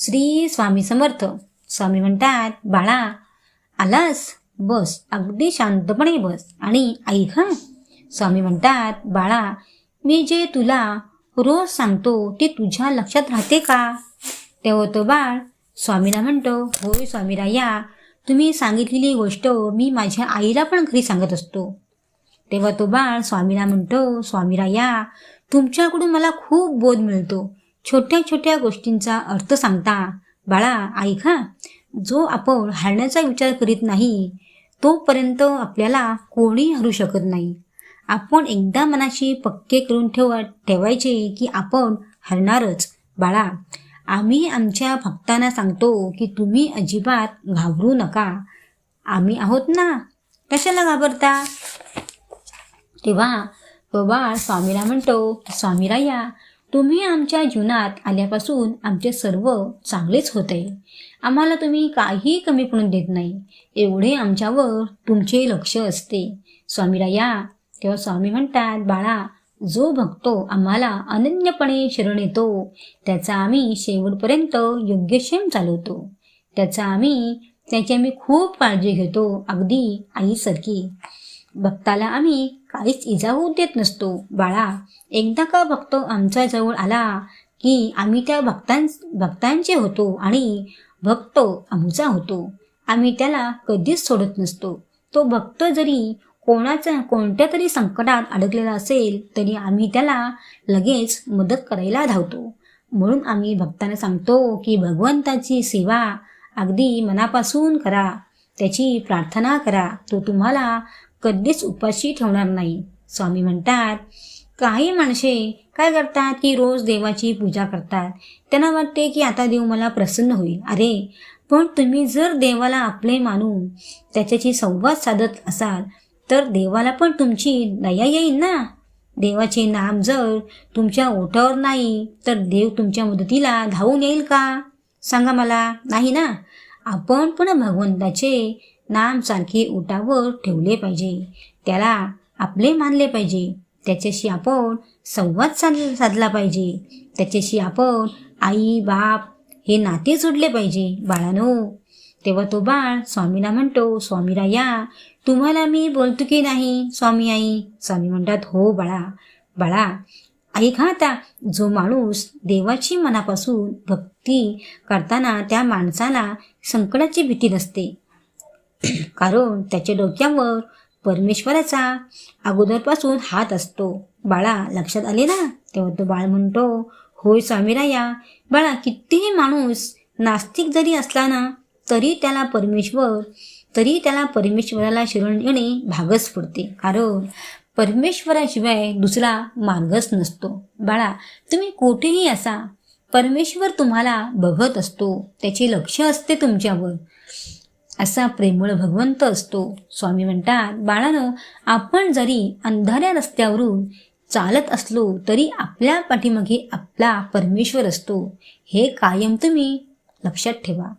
श्री स्वामी समर्थ. स्वामी म्हणतात बाळा आलास? बस. अगदी शांतपणे बस. आणि ऐक हा? स्वामी म्हणतात बाळा मी जे तुला रोज सांगतो ते तुझ्या लक्षात राहते का? तेव्हा तो बाळ स्वामीला म्हणतो होय स्वामीराया तुम्ही सांगितलेली गोष्ट मी माझ्या आईला पण घरी सांगत असतो. तेव्हा तो बाळ स्वामीला म्हणतो स्वामीराया तुमच्याकडून मला खूप बोध मिळतो. छोट्या छोट्या गोष्टींचा अर्थ सांगता बाळा ऐका जो आपण हारण्याचा विचार करीत नाही तोपर्यंत आपल्याला कोणी हरू शकत नाही. आपण एकदा मनाशी पक्के करून ठेवा ठेवायचे की आपण हरणारच. बाळा आम्ही आमच्या भक्तांना सांगतो की तुम्ही अजिबात घाबरू नका. आम्ही आहोत ना. कशाला घाबरता? तेव्हा तो बाळ स्वामीला म्हणतो स्वामीराया तुम्ही आमच्या जीवनात आल्यापासून आमचे सर्व चांगलेच होते. आम्हाला तुम्ही काही कमी पडून देत नाही. एवढे आमच्यावर तुमचे लक्ष असते. स्वामीराया तेव्हा स्वामी म्हणतात बाळा जो भक्तो आम्हाला अनन्यपणे शरण येतो त्याचा आम्ही शेवटपर्यंत योग्यक्षेम चालवतो. त्याचा आम्ही त्याची आम्ही खूप काळजी घेतो अगदी आईसारखी. भक्ताला आम्ही काहीच इजा होऊ देत नसतो. बाळा एकदा का भक्त आमच्या जवळ आला की आम्ही त्या भक्तां भक्तांचे होतो आणि भक्त आमचा होतो. आम्ही त्याला कधीच सोडत नसतो. तो भक्त जरी कोणाच्या कोणत्या तरी संकटात अडकलेला असेल तरी आम्ही त्याला लगेच मदत करायला धावतो. म्हणून आम्ही भक्तांना सांगतो की भगवंताची सेवा अगदी मनापासून करा. त्याची प्रार्थना करा. तो तुम्हाला कधीच उपाशी ठेवणार नाही. स्वामी म्हणतात काही माणसे काय करतात की रोज देवाची पूजा करतात. त्यांना वाटते की आता देव मला प्रसन्न होईल. अरे पण तुम्ही जर देवाला आपले मानून त्याच्याशी संवाद साधत असाल तर देवाला पण तुमची दया येईल ना? देवाचे नाम जर तुमच्या ओठावर नाही तर देव तुमच्या मदतीला धावून येईल का? सांगा मला नाही ना? आपण पण भगवंताचे नाम सारखे ओटावर ठेवले पाहिजे. त्याला आपले मानले पाहिजे. त्याच्याशी आपण संवाद साध साधला पाहिजे. त्याच्याशी आपण आई बाप हे नाते जोडले पाहिजे. बाळानो तेव्हा तो बाळ स्वामीला म्हणतो स्वामीराया तुम्हाला मी बोलतो की नाही स्वामी आई? स्वामी म्हणतात हो बाळा बाळा ऐका आता जो माणूस देवाची मनापासून भक्ती करताना त्या माणसाला संकटाची भीती नसते. कारण त्याच्या डोक्यावर परमेश्वराचा अगोदरपासून हात असतो. बाळा लक्षात आले ना? तेव्हा तो बाळ म्हणतो होय स्वामीराया बाळा कितीही माणूस नास्तिक जरी असला ना तरी त्याला परमेश्वर तरी त्याला परमेश्वराला शरण येणे भागच पडते. कारण परमेश्वराशिवाय दुसरा मार्गच नसतो. बाळा तुम्ही कुठेही असा परमेश्वर तुम्हाला बघत असतो. त्याचे लक्ष असते तुमच्यावर. असा प्रेमळ भगवंत असतो. स्वामी म्हणतात बाळानं आपण जरी अंधाऱ्या रस्त्यावरून चालत असलो तरी आपल्या पाठीमागे आपला परमेश्वर असतो. हे कायम तुम्ही लक्षात ठेवा.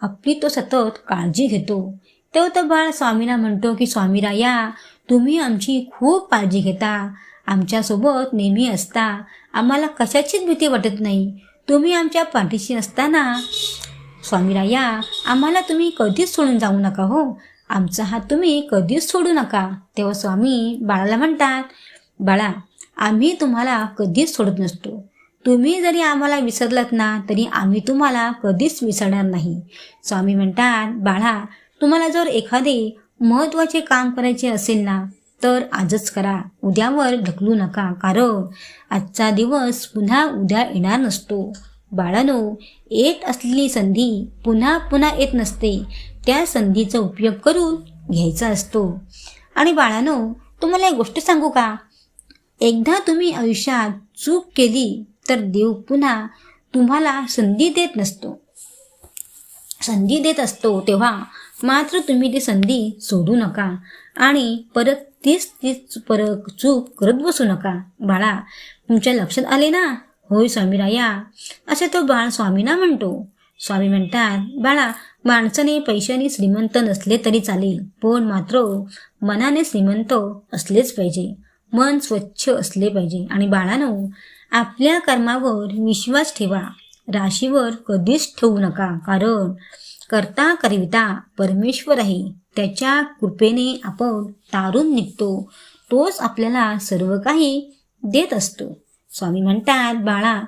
आपली तो सतत काळजी घेतो. तेव्हा तर बाळ स्वामीला म्हणतो की स्वामीराया तुम्ही आमची खूप काळजी घेता. आमच्यासोबत नेहमी असता. आम्हाला कशाचीच भीती वाटत नाही. तुम्ही आमच्या पाठीशी असताना स्वामीराया आम्हाला तुम्ही कधीच सोडून जाऊ नका हो. आमचा हात तुम्ही कधीच सोडू नका. तेव्हा स्वामी बाळाला म्हणतात बाळा आम्ही तुम्हाला कधीच सोडत नसतो. तुम्ही जरी आम्हाला विसरलात ना तरी आम्ही तुम्हाला कधीच विसरणार नाही. स्वामी म्हणतात बाळा तुम्हाला जर एखादे महत्त्वाचे काम करायचे असेल ना तर आजच करा. उद्यावर ढकलू नका. कारण आजचा दिवस पुन्हा उद्या येणार नसतो. बाळानो येत असलेली संधी पुन्हा पुन्हा येत नसते. त्या संधीचा उपयोग करून घ्यायचा असतो. आणि बाळानो तुम्हाला एक गोष्ट सांगू का? एकदा तुम्ही आयुष्यात चूक केली तर देव पुन्हा तुम्हाला संधी देत नसतो. संधी देत असतो तेव्हा मात्र तुम्ही ती संधी सोडू नका. आणि परत तीच तीच परत चूक करत बसू नका. बाळा तुमच्या लक्षात आले ना? होय स्वामीराया. असे तो बाळ स्वामीना म्हणतो. स्वामी म्हणतात बाळा माणसाने पैशाने श्रीमंत नसले तरी चालेल पण मात्र मनाने श्रीमंत असलेच पाहिजे. मन स्वच्छ असले पाहिजे. आणि बाळानो आपल्या कर्मावर विश्वास ठेवा. राशीवर कधीच ठेवू नका कारण करता करविता परमेश्वर आहे. त्याच्या कृपेने आपण तारून निघतो. तोच आपल्याला सर्व काही देत असतो. स्वामी म्हणतात बाळा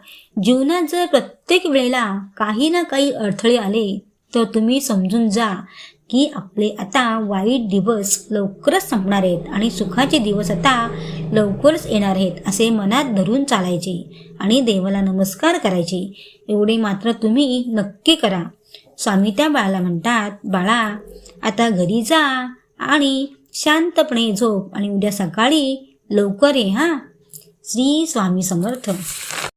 जीवनात जर प्रत्येक वेळेला काही ना काही अडथळे आले तर तुम्ही समजून जा की आपले आता वाईट दिवस लवकरच संपणार आहेत आणि सुखाचे दिवस आता लवकरच येणार आहेत असे मनात धरून चालायचे आणि देवाला नमस्कार करायचे. एवढे मात्र तुम्ही नक्की करा. स्वामी त्या बाळाला म्हणतात बाळा आता घरी जा आणि शांतपणे झोप आणि उद्या सकाळी लवकर ये हां. श्री स्वामी समर्थ.